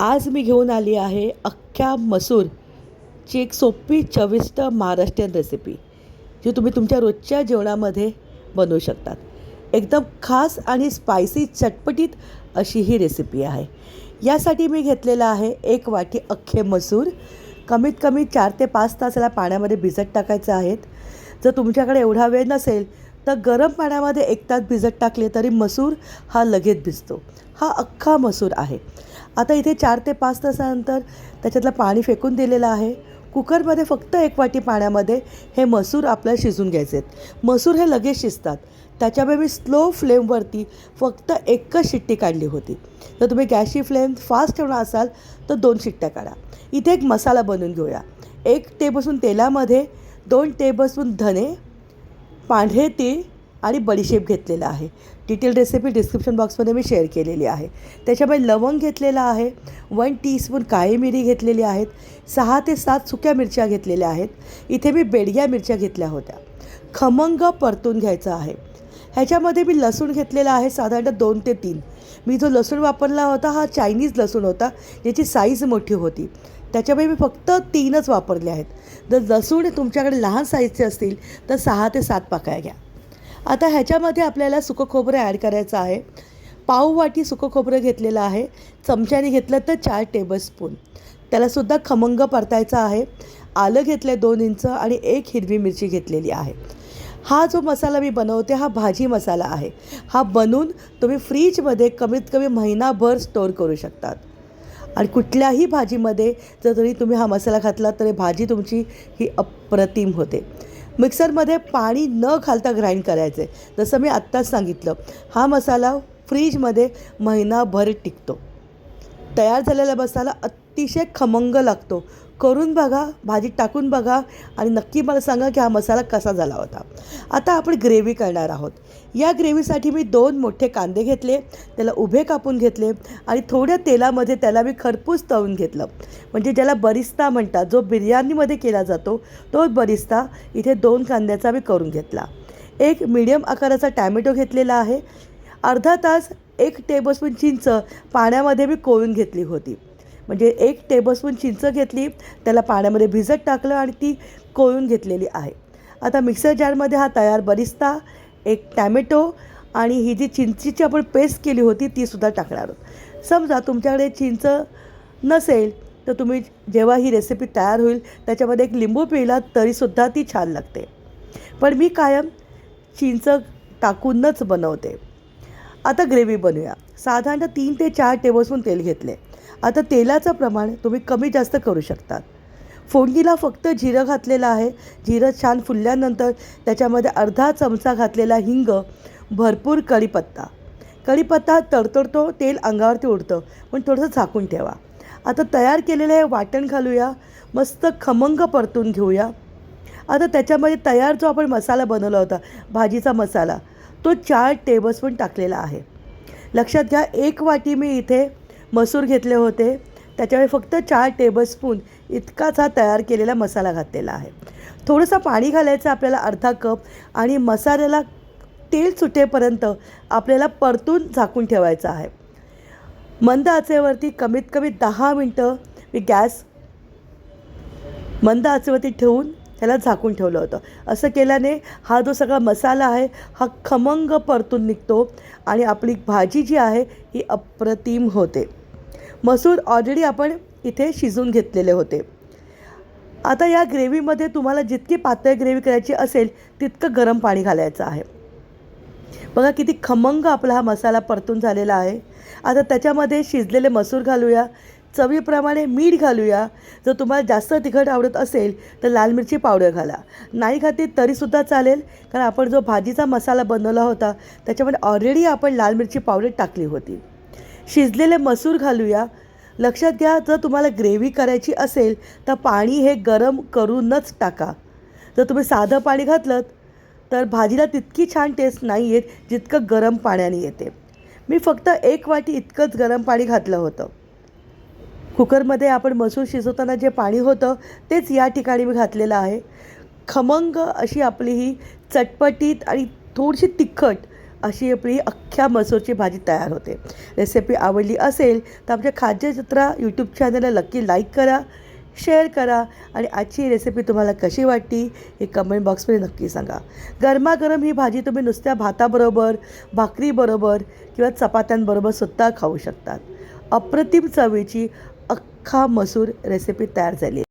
आज मी घेऊन आली आहे अख्ख्या मसूरची एक सोपी चविष्ट महाराष्ट्रीयन रेसिपी जी तुम्ही तुमच्या रोजच्या जेवणामध्ये बनवू शकतात. एकदम खास आणि स्पायसी चटपटीत अशी ही रेसिपी आहे. यासाठी मी घेतलेलं आहे एक वाटी अख्खे मसूर. कमीत कमी चार ते पाच तास याला पाण्यामध्ये भिजत टाकायचं आहेत. जर तुमच्याकडे एवढा वेळ नसेल तर गरम पाण्यामध्ये एक तास भिजत टाकले तरी मसूर हा लगेच भिजतो. हा अख्खा मसूर आहे. आता इथे चार ते पाच तासानंतर त्याच्यातलं पाणी फेकून दिलेलं आहे. कुकरमध्ये फक्त एक वाटी पाण्यामध्ये हे मसूर आपल्याला शिजून घ्यायचे आहेत. मसूर हे लगेच शिजतात. त्याच्यामुळे मी स्लो फ्लेमवरती फक्त एकच शिट्टी काढली होती. जर तुम्ही गॅसची फ्लेम फास्ट ठेवणार असाल तर दोन शिट्ट्या काढा. इथे एक मसाला बनवून घेऊया. एक टेबलस्पून तेलामध्ये दोन टेबलस्पून धने पांढरे तीळ आणि बडीशेप घेतलेला आहे. डिटेल रेसिपी डिस्क्रिप्शन बॉक्समध्ये मी शेअर केलेली आहे. त्याच्यामध्ये लवंग घेतलेला आहे. वन टीस्पून काळी मिरी घेतलेली आहेत. सहा ते सात सुक्या मिरच्या घेतलेल्या आहेत. इथे मी बेडग्या मिरच्या घेतल्या होत्या. खमंग परतून घ्यायचा आहे. ह्याच्यामध्ये मी लसूण घेतलेला आहे साधारणतः दोन ते तीन. मी जो लसूण वापरला होता हा चायनीज लसूण होता ज्याची साईज मोठी होती. त्याच्यामुळे मी फक्त तीनच वापरले आहेत. जर लसूण तुमच्याकडे लहान साईजचे असतील तर सहा ते सात पाकळ्या घ्या. आता ह्याच्यामध्ये आपल्याला सुकं खोबरं ॲड करायचं आहे. पाव वाटी सुकं खोबरं घेतलेलं आहे. चमच्याने घेतलं तर चार टेबलस्पून त्यालासुद्धा खमंग परतायचा आहे. आलं घेतलं दोन इंच आणि एक हिरवी मिरची घेतलेली आहे. हा जो मसाला मी बनवते हा भाजी मसाला आहे. हा बनवून तुम्ही फ्रीजमध्ये कमीत कमी महिनाभर स्टोअर करू शकतात. आणि कुठल्याही भाजीमध्ये जर तरी तुम्ही हा मसाला घातला तरी भाजी तुमची ही अप्रतिम होते. मिक्सरमध्ये पाणी न घालता ग्राइंड करायचे. जसं मी आत्ताच सांगितलं हा मसाला फ्रीजमध्ये महिनाभर टिकतो. तयार झालेल्या मसाला अतिशय खमंग लागतो. करून बघा भाजीत टाकून बघा आणि नक्की मला सांगा की हा मसाला कसा झाला होता. आता आपण ग्रेव्ही करणार आहोत. या ग्रेव्हीसाठी मी दोन मोठे कांदे घेतले त्याला उभे कापून घेतले आणि थोड्या तेलामध्ये त्याला मी खरपूस तळून घेतलं. म्हणजे ज्याला बरिस्ता म्हणतात जो बिर्याणीमध्ये केला जातो तो बरिस्ता इथे दोन कांद्याचा मी करून घेतला. एक मिडियम आकाराचा टॅमॅटो घेतलेला आहे. अर्धा तास एक टेबलस्पून चिंच पाण्यामध्ये मी कोळून घेतली होती. म्हणजे एक टेबलस्पून चिंच घेतली त्याला पाण्यामध्ये भिजत टाकलं आणि ती कोळून घेतलेली आहे. आता मिक्सर जारमध्ये हा तयार बरिस्ता एक टॅमॅटो आणि ही जी चिंचीची आपण पेस्ट केली होती तीसुद्धा टाकणार आहोत. समजा तुमच्याकडे चिंच नसेल तर तुम्ही जेव्हा ही रेसिपी तयार होईल त्याच्यामध्ये एक लिंबू पिला तरीसुद्धा ती छान लागते. पण मी कायम चिंच टाकूनच बनवते. आता ग्रेव्ही बनवूया. साधारणतः तीन ते चार टेबलस्पून तेल घेतले. आता तेलाचं प्रमाण तुम्ही कमी जास्त करू शकतात. फोडणीला फक्त जिरं घातलेलं आहे. जिरं छान फुलल्यानंतर त्याच्यामध्ये अर्धा चमचा घातलेला हिंग भरपूर कढीपत्ता. कढीपत्ता तडतडतो तेल अंगावरती उडतं पण थोडंसं झाकून ठेवा. आता तयार केलेलं हे वाटण घालूया. मस्त खमंग परतून घेऊया. आता त्याच्यामध्ये तयार जो आपण मसाला बनवला होता भाजीचा मसाला तो चार टेबलस्पून टाकलेला आहे. लक्षात घ्या एक वाटी मी इथे मसूर घेतले होते. त्याच्यामुळे फक्त चार टेबलस्पून इतकाच हा तयार केलेला मसाला घातलेला आहे. थोडंसं पाणी घालायचं आपल्याला अर्धा कप आणि मसाल्याला तेल सुटेपर्यंत आपल्याला परतून झाकून ठेवायचं आहे. मंद आचेवरती कमीत कमी दहा मिनटं मी गॅस मंद आचेवरती ठेवून ह्याला झाकून ठेवलं होतं. असं केल्याने हा जो सगळा मसाला आहे हा खमंग परतून निघतो आणि आपली भाजी जी आहे ही अप्रतिम होते. मसूर ऑलरेडी आपण इथे शिजून घेतलेले होते. आता या ग्रेव्हीमध्ये तुम्हाला जितकी पातळ ग्रेव्ही करायची असेल तितकं गरम पाणी घालायचं आहे. बघा किती खमंग आपला हा मसाला परतून झालेला आहे. आता त्याच्यामध्ये शिजलेले मसूर घालूया. चवीप्रमाणे मीठ घालूया. जर तुम्हाला जास्त तिखट आवडत असेल तर लाल मिरची पावडर घाला. नाही खाते तरीसुद्धा चालेल कारण आपण जो भाजीचा मसाला बनवला होता त्याच्यामध्ये ऑलरेडी आपण लाल मिरची पावडर टाकली होती. शिजलेले मसूर घालूया. लक्षात घ्या जर तुम्हाला ग्रेव्ही करायची असेल तर पाणी हे गरम करूनच टाका. जर तुम्ही साधं पाणी घातलं तर भाजीला तितकी छान टेस्ट नाही येत जितकं गरम पाण्याने येते. मी फक्त एक वाटी इतकंच गरम पाणी घातलं होतं. कुकरमध्ये आपण मसूर शिजवताना जे पाणी होतं तेच या ठिकाणी मी घातलेलं आहे. खमंग अशी आपली ही चटपटीत आणि थोडीशी तिखट अशी आपली अख्ख्या मसूरची भाजी तयार होते. रेसिपी आवडली असेल तर आमच्या खाद्य जत्रा यूट्यूब चॅनलला नक्की लाईक करा शेअर करा आणि आजची रेसिपी तुम्हाला कशी वाटली हे कमेंट बॉक्समध्ये नक्की सांगा. गरमागरम ही भाजी तुम्ही नुसत्या भाताबरोबर भाकरीबरोबर किंवा चपात्यांबरोबर सुद्धा खाऊ शकतात. अप्रतिम चवीची अख्खा मसूर रेसिपी तयार झाली